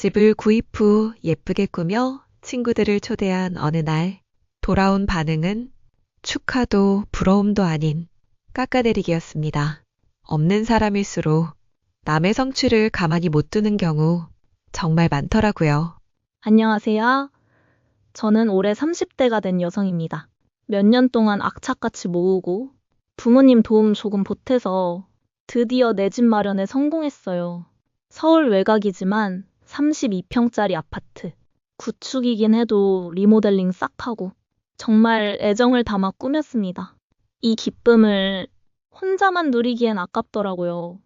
집을 구입 후 예쁘게 꾸며 친구들을 초대한 어느 날 돌아온 반응은 축하도 부러움도 아닌 깎아내리기였습니다. 없는 사람일수록 남의 성취를 가만히 못 두는 경우 정말 많더라고요. 안녕하세요. 저는 올해 30대가 된 여성입니다. 몇 년 동안 악착같이 모으고 부모님 도움 조금 보태서 드디어 내 집 마련에 성공했어요. 서울 외곽이지만 32평짜리 아파트. 구축이긴 해도 리모델링 싹 하고 정말 애정을 담아 꾸몄습니다. 이 기쁨을 혼자만 누리기엔 아깝더라고요.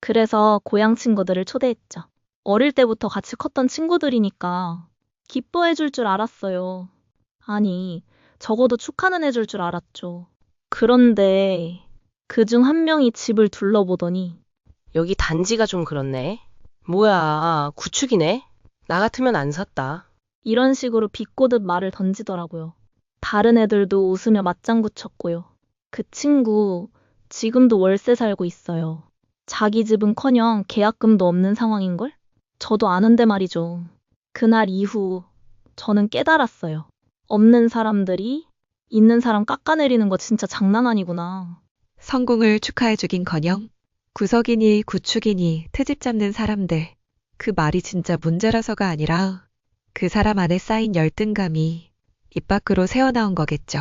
그래서 고향 친구들을 초대했죠. 어릴 때부터 같이 컸던 친구들이니까 기뻐해 줄 줄 알았어요. 아니, 적어도 축하는 해줄 줄 알았죠. 그런데 그중 한 명이 집을 둘러보더니 여기 단지가 좀 그렇네. 뭐야, 구축이네? 나 같으면 안 샀다. 이런 식으로 비꼬듯 말을 던지더라고요. 다른 애들도 웃으며 맞장구 쳤고요. 그 친구 지금도 월세 살고 있어요. 자기 집은커녕 계약금도 없는 상황인걸? 저도 아는데 말이죠. 그날 이후 저는 깨달았어요. 없는 사람들이 있는 사람 깎아내리는 거 진짜 장난 아니구나. 성공을 축하해주긴 커녕 구석이니 구축이니 트집 잡는 사람들 그 말이 진짜 문제라서가 아니라 그 사람 안에 쌓인 열등감이 입 밖으로 새어나온 거겠죠.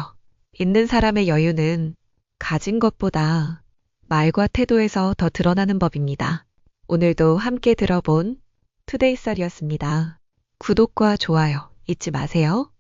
있는 사람의 여유는 가진 것보다 말과 태도에서 더 드러나는 법입니다. 오늘도 함께 들어본 투데이 썰이었습니다. 구독과 좋아요 잊지 마세요.